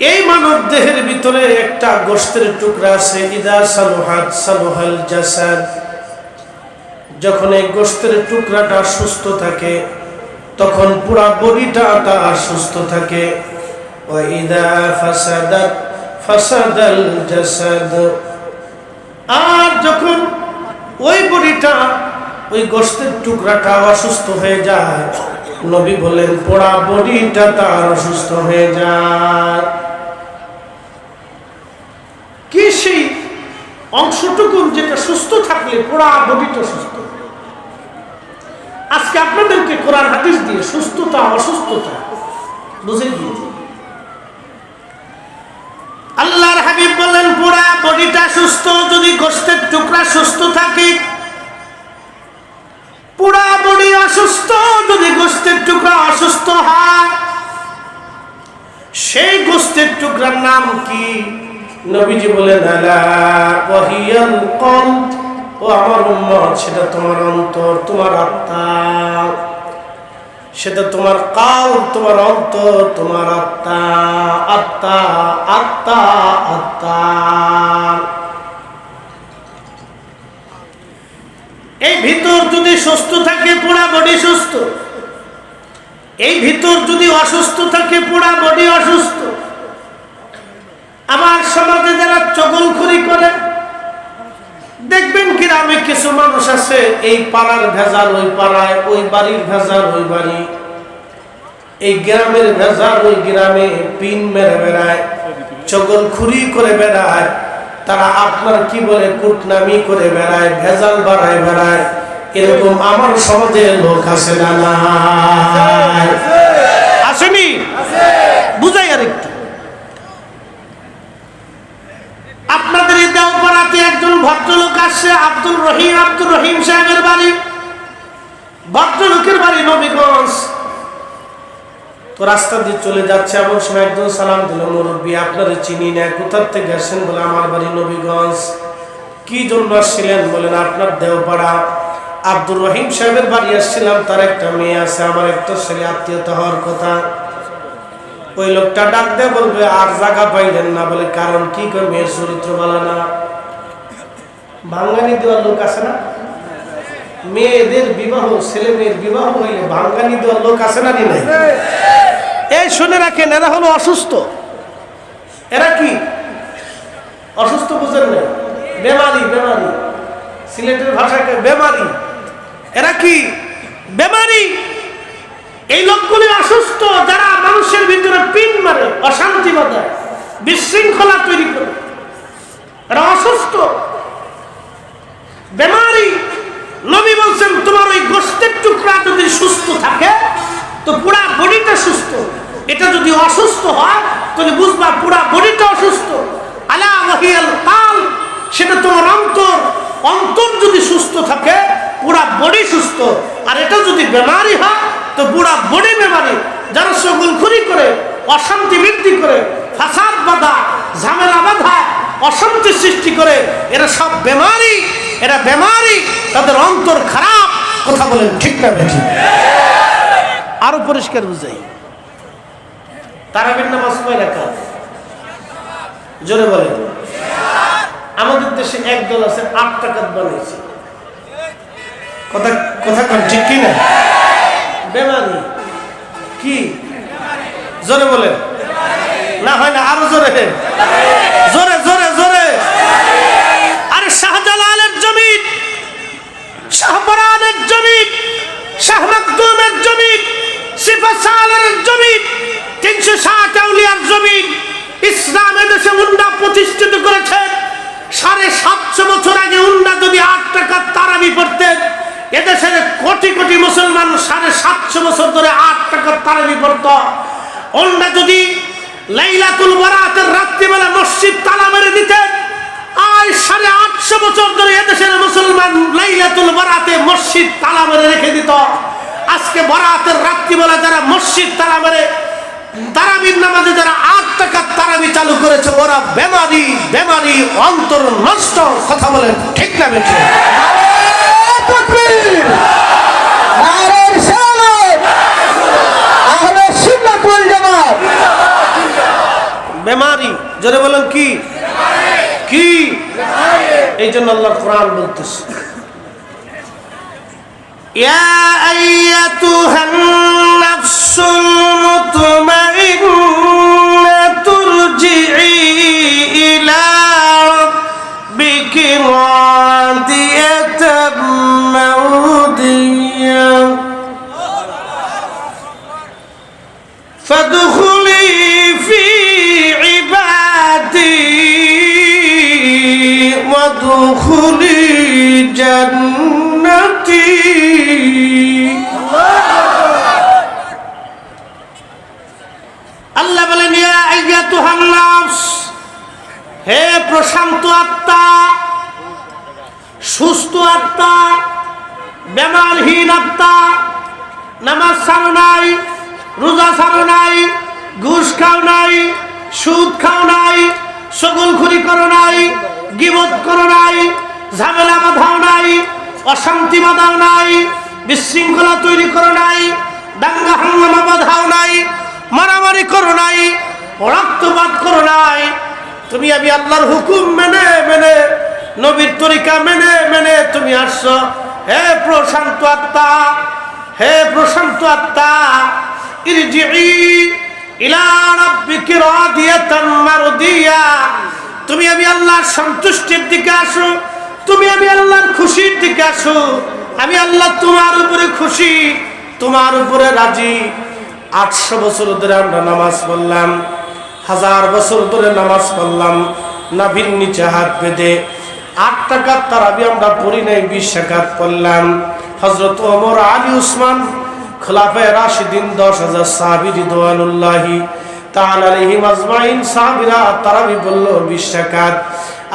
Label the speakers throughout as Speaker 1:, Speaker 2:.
Speaker 1: এই মানব দেহের ভিতরে একটা গোস্তের টুকরা আছে, ইদা সালুহাত সালুহাল জাসাদ। যখন এই গোস্তের টুকরাটা সুস্থ থাকে, তখন পুরা বডিটা তার সুস্থ থাকে। আর যখন ওই বডিটা, ওই গোস্তের টুকরাটা অসুস্থ হয়ে যায়, নবী বলেন পোড়া বডিটা তার অসুস্থ হয়ে যায় কি সেই অংশটুকু যেটা সুস্থ থাকলে পোড়া বডিটা সুস্থ। আজকে আপনাদেরকে কোরআন হাদিস দিয়ে সুস্থতা, অসুস্থতা বুঝে দিয়েছি আল্লাহর হাবিব বলেন, পুরা বডিটা সুস্থ, যদি গোস্তের টুকরা সুস্থ থাকে। পুরা বডি অসুস্থ, যদি গোস্তের টুকরা অসুস্থ হয়, সেই গোস্তের টুকরার নাম কি? নবীজি বলেন ও আমার উম্মত, সেটা তোমার অন্তর, তোমার আত্মা। সেটা তোমার কাল, তোমার অন্তর, তোমার আত্মা। আত্মা আত্মা আত্মা। এই ভিতর যদি সুস্থ থাকে, পুরা বডি সুস্থ। এই ভিতর যদি অসুস্থ থাকে, পুরা বডি অসুস্থ। সমাজে যারা চগলখড়ি করে দেখবেন গ্রামে কিছু মানুষ আছে এই পাড়ার ভেজাল ওই পাড়ায় ওই বাড়ির ভেজাল ওই বাড়ি এই গ্রামের ভেজাল ওই গ্রামে পিন মেরে বেড়ায় চগল খুরি করে বেড়ায় তারা আপনার কি বলে কুটনামি করে বেড়ায় ভেজাল বাড়ায় বেড়ায় এরকম আমার সমাজে লোক আছে না? আসেনি? বুঝাই আর একটু আপনাদের এই দেওপাড়াতে একজন ভদ্রলোক আসছে আব্দুল রহিম আব্দুল রহিম সাহেবের বাড়ি। ভদ্রলোকের বাড়ি নবীগঞ্জ। তো রাস্তা দিয়ে চলে যাচ্ছে এমন সময় একজন সালাম দিল, মুরব্বী, আপনারা চিনি না কোথার থেকে আসেন বলে আমার বাড়ি নবীগঞ্জ? কি জন্য আসছিলেন? বলেন, আপনার দেওপাড়া। আব্দুর রহিম সাহেবের বাড়ি আসছিলাম, তার একটা মেয়ে আছে, আমার একটা ছেলে, আত্মীয়তা হওয়ার কথা। ওই লোকটা ডাক দিয়ে বলবে, আর জায়গা পাইলেন না। বলে, কারণ কি করে মেয়ের চরিত্র বলা না। ভাঙ্গানি দেওয়ার লোক আছে না? মেয়েদের বিবাহ ছেলে মেয়ের বিবাহ হইলে ভাঙ্গানি দেওয়ার লোক আছে না নাই? এই শুনে রাখেন, এরা হলো অসুস্থ। এরা কি? অসুস্থ বুঝেন না বেমারি বেমারি। সিলেটের ভাষাকে বেমারি। এরা কি? বেমারি। এই লোকগুলি অসুস্থ, যারা মানুষের ভিতরে পিন মারে, অশান্তি বাঁধায়, বিশৃঙ্খলা তৈরি করে। এরা অসুস্থ বেমারি নবী বলছেন তোমার ওই গোষ্ঠের টুকরা যদি সুস্থ থাকে তো পুরা বডিটা সুস্থ। এটা যদি অসুস্থ হয়, তাহলে বুঝবা পুরা বডিটা অসুস্থ। আলা ওয়াহিয়াল কাল, সেটা তোমার অন্তর। অন্তর যদি সুস্থ থাকে, পুরা বডি সুস্থ। আর এটা যদি বেমারি হয়, তো পুরা বডি বেমারি। যারা সকল খুরি করে, অশান্তি বৃদ্ধি করে, ফাসাদ বাধা, ঝামেলা বাধা, অশান্তি সৃষ্টি করে, এরা সব বেমারি। এরা বেমারি, তাদের অন্তর খারাপ। কথা বলেন ঠিক না বেঠিক? আরও পরিষ্কার বুঝাই। তারাবির নামাজ কয় রাখা জোরে বলেন। আমাদের দেশে এক দল আছে, আট টাকাত বানিয়েছে। কথা কথা কন, ঠিক কি না? বেমারি কি? জোরে বলেন। না হয় না, আরও জোরে। জোরে জোরে জোরে। আরে শাহজালালের জমিন, শাহপরানের জমি শাহ মাকদুমের জমিন সিফাসালের জমিন, তিনশো ষাট আউলিয়ার জমিন ইসলাম এদেশে উন্ডা প্রতিষ্ঠিত করেছেন সাড়ে সাতশো বছর আগে উন্ডা যদি আট টাকার তারাবি পড়তেন, এদেশের কোটি কোটি মুসলমান সাড়ে সাতশো বছর ধরে আট টাকার তারাবি পড়ত। উন্ডা যদি লাইলাতুল বরাতের রাত্রিবেলা মসজিদ তালা মেরে দিতেন, আজ সাড়ে আটশো বছর ধরে এদেশের মুসলমান লাইলাতুল বরাতে মসজিদ তালা মেরে রেখে দিত। আজকে বরাতের রাত্রিবেলা যারা মসজিদ তারা মেরে তারাবির নামাজে যারা আট টাকা তারাবি চালু করেছে ওরা বেমারি বেমারি অন্তর নষ্ট কথা বলেন ঠিক না বেঠিক? বেমারি জোরে বলেন কি? কি? এই জন্য আল্লাহ কোরআন বলতেছে। يا أيتها النفس المطمئنة ارجعي হে প্রশান্ত আত্মা, সুস্থ আত্মা বেমারহীন আত্মা, নামাজ ছাড়ো নাই, রোজা ছাড়ো নাই, ঘুষ খাও নাই, সুদ খাও নাই সগলখুরি করো নাই, গিবত করো নাই, ঝামেলা বাঁধাও নাই, অশান্তি বাঁধাও নাই, বিশৃঙ্খলা তৈরি করো নাই, দাঙ্গা হাঙ্গামা বাঁধাও নাই, মারামারি করো নাই, রক্তপাত করো নাই তুমি আমি আল্লাহর হুকুম মেনে মেনে, নবীর তরিকা মেনে মেনে তুমি আসছো। হে প্রশান্ত আত্মা, হে প্রশান্ত আত্মা তুমি আমি আল্লাহর সন্তুষ্টির দিকে আসো, তুমি আমি আল্লাহর খুশির দিকে আসো। আমি আল্লাহ তোমার উপরে খুশি, তোমার উপরে রাজি। আটশো বছর ধরে আমরা নামাজ পড়লাম। হাজার বছর ধরে নামাজ পড়লাম, নাভির নিচে হাত বেঁধে আট টাকার তারাবি আমরা পড়ি নাই, বিশ টাকাত পড়লাম। হজরত ওমর আলী উসমান খোলাফে রাশিদিন দশ হাজার সাহাবি রিদওয়ানুল্লাহি তাহলে হিমাজমাইন সাহাবিরা সাহাবীরা তারাবি বলল বিশ টাকাত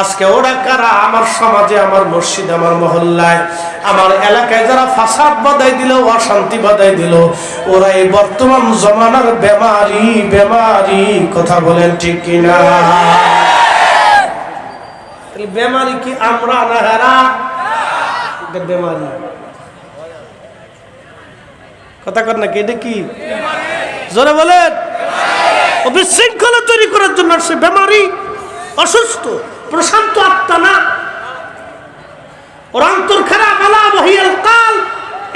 Speaker 1: আজকে ওরা কারা? আমার সমাজে, আমার মসজিদ, আমার মহল্লায়, আমার এলাকায় যারা ফাসাদ বাদাই দিল, অশান্তি বাদাই দিল, ওরা এই বর্তমান জমানার বেমারি বেমারি, কথা বলেন ঠিক কিনা? বেমারি কি আমরা না হেরা? বেমারি। কথা কর নাকি এটা কি? জোরে বলেন। বিশৃঙ্খলা তৈরি করার জন্য সে বেমারি, অসুস্থ। প্রশান্ত আত্মা না। ওর অন্তর খারাপ কাল।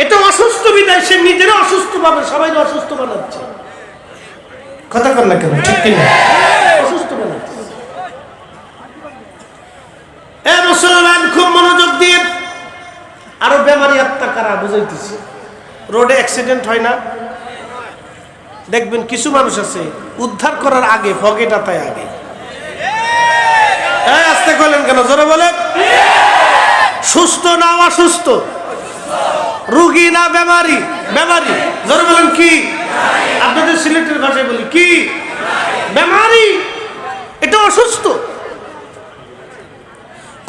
Speaker 1: এটা অসুস্থ বিদায়, সে নিজেরও অসুস্থ পাবে সবাই অসুস্থ বানাচ্ছে। কথা কর না কেন, ঠিক কিনা? খুব মনোযোগ দিয়ে আরও বেমারি আত্মা কারা, বুঝাইতেছি। রোডে অ্যাক্সিডেন্ট হয় না। দেখবেন কিছু মানুষ আছে, উদ্ধার করার আগে ফগেট আতায় আগে। এই কেন? জোরে বলেন। সুস্থ না অসুস্থ? রুগী না বেমারি? বেমারি। জোরে বলেন কি? আপনাদের সিলেটের ভাষায় বলি কি? বেমারি। এটা অসুস্থ।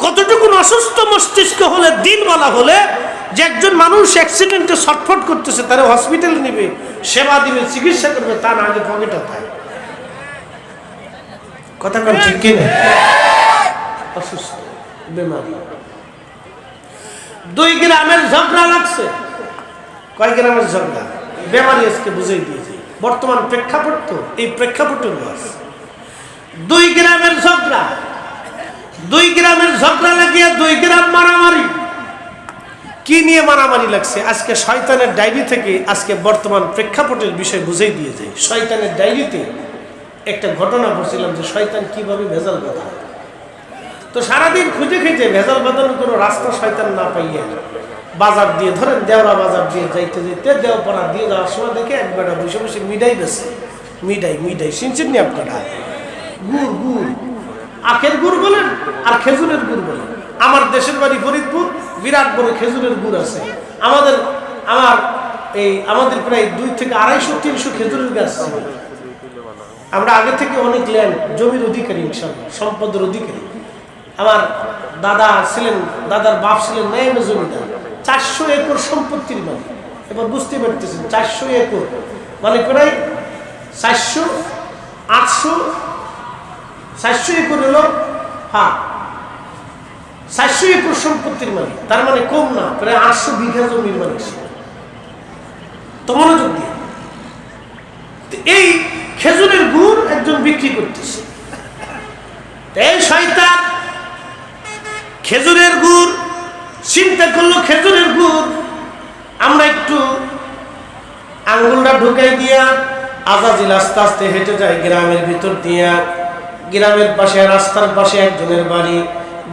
Speaker 1: কতটুকু অসুস্থ মস্তিষ্ক হলে, দিন বলা হলে, যে একজন মানুষ অ্যাক্সিডেন্টে ছটফট করতেছে, তারা হসপিটালে নেবে, সেবা দিবে, চিকিৎসা করবে, তা না আগে পকেটে থাকে কথা কন ঠিক কিনা? অসুস্থ বেমারি। দুই গ্রামের ঝগড়া লাগছে। কয় গ্রামের ঝগড়া? বেমারি আজকে বুঝাই দিয়েছে বর্তমান প্রেক্ষাপট তো এই প্রেক্ষাপটের বাস দুই গ্রামের ঝগড়া। দুই গ্রামের ঝগড়া লাগিয়ে দুই গ্রাম মারামারি। কি নিয়ে মারামারি লাগছে? আজকে শয়তানের ডায়েরি থেকে আজকে বর্তমান প্রেক্ষাপটের বিষয় বুঝেই দিয়ে যায় শয়তানের ডায়েরিতে একটা ঘটনা পড়ছিলাম যে শয়তান কীভাবে ভেজাল বাঁধা তো সারাদিন খুঁজে খুঁজে ভেজাল বাঁধানোর কোনো রাস্তা শয়তান না পাইয়া বাজার দিয়ে, ধরেন দেওরা বাজার দিয়ে যাইতে যাইতে দেওপাড়া দিয়ে যাওয়ার সময় দেখে একবার বসে বসে মিডাই বেছে। মিডাই মিডাই শুনছেন নি আপনারা। গুড় গুড়। আখের গুড় বলেন আর খেজুরের গুড় বলেন। আমার দেশের বাড়ি ফরিদপুর, বিরাট বড় খেজুরের গুড় আছে। আমাদের, আমার এই, আমাদের প্রায় দুই থেকে আড়াইশো, তিনশো খেজুরের গাছ আমরা আগে থেকে অনেক ল্যান্ড জমির অধিকারী সম্পদের অধিকারী। আমার দাদা ছিলেন, দাদার বাপ ছিলেন নাইমে জমিদার। চারশো একর সম্পত্তির মালিক। এবার বুঝতে পারতেছেন, চারশো একর মানে প্রায় চারশো, আটশো, চারশো একর হলো হ্যাঁ চারশো একর সম্পত্তির মালিক। তার মানে কম না, প্রায় আটশো বিঘা জমির মালিক তো মনোযোগ দিয়ে। এই খেজুরের গুড় একজন বিক্রি করতেছে। এই শয়তান খেজুরের গুড়, চিন্তা করল খেজুরের গুড়। আমরা একটু আঙ্গুলটা ঢুকাই দিয়া আজাজিল আস্তে আস্তে হেঁটে যায় গ্রামের ভিতর দিয়া। গ্রামের পাশে, রাস্তার পাশে একজনের বাড়ি।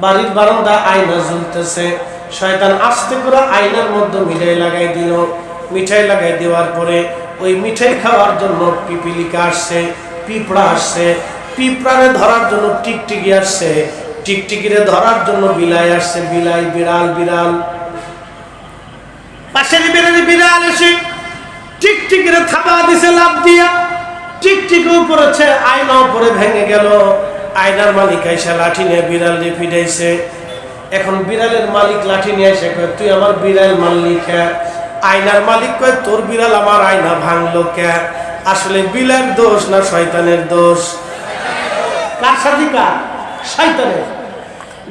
Speaker 1: বাড়ির বারান্দা আয়না ঝুলতেছে। শয়তান আস্তে করে আয়নার মধ্যে মিঠাই লাগাই দিল। মিঠাই লাগাই দেওয়ার পরে ওই মিঠাই খাওয়ার জন্য পিপিলিকা আসছে, পিঁপড়া আসছে। পিঁপড়ারে ধরার জন্য টিকটিকি আসছে। টিকটিকিরে ধরার জন্য বিলাই আসছে, বিলাই বিড়াল বিড়াল। পাশের বিড়ালে, বিড়াল এসে টিকটিকিরে থাবা দিছে লাভ দিয়া। টিকটিকিও পড়েছে আয়না উপরে ভেঙে গেল। আয়নার মালিক আইসা লাঠি নিয়ে বিড়াল দিয়ে ফিরাইছে। এখন বিড়ালের মালিক লাঠি নিয়ে এসে কয়, তুই আমার বিড়াল মারলি কে? আয়নার মালিক কয়, তোর বিড়াল আমার আয়না ভাঙলো কে? আসলে বিলের দোষ না শয়তানের দোষ? কার সাথে কার?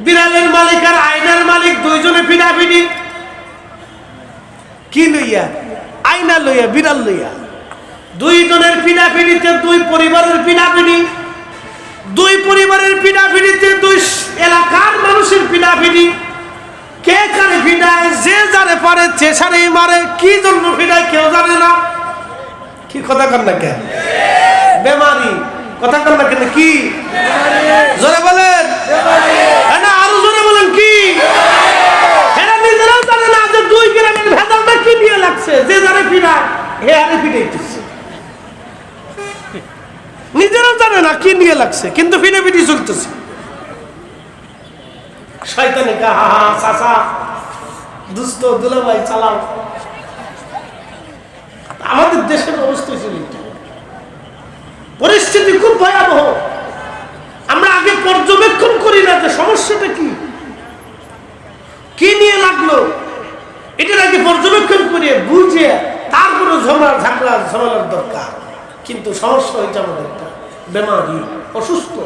Speaker 1: বিড়ালের মালিক আর আয়নার মালিক দুইজনে ফিডাফিডি কি লইয়া? আয়না লইয়া, বিড়াল লইয়া। দুইজনের পিড়াপিড়িতে দুই পরিবারের পিড়াপিড়ি দুই পরিবারের পিড়াপিড়িতে দুই এলাকার মানুষের পিড়াপিড়ি কে কারে ফিডায় যে যারে পারে সে সারেই মারে, কি জন্য ফিডায় কেউ জানে না। কি কথা কর না কেন? বেমারি। কথা কর না কেন? কি? জোরে বলেন হ্যাঁ না আরও জোরে বলেন কি এরা নিজেরাও জানে না যে দুই গ্রামের ভেজালটা কি দিয়ে লাগছে যে যারে ফিরায় হে আরে ফিরাইতেছে নিজেরাও জানে না কি নিয়ে লাগছে, কিন্তু ফিরি চলতেছে। পর্যবেক্ষণ করি না যে সমস্যাটা কি। কি নিয়ে লাগল? এটার আগে পর্যবেক্ষণ করে বুঝে তারপরে ঝগড়া ঝাগড়া ঝামেলার দরকার। কিন্তু সমস্যা হয়েছে আমাদের বেমারি। অসুস্থ।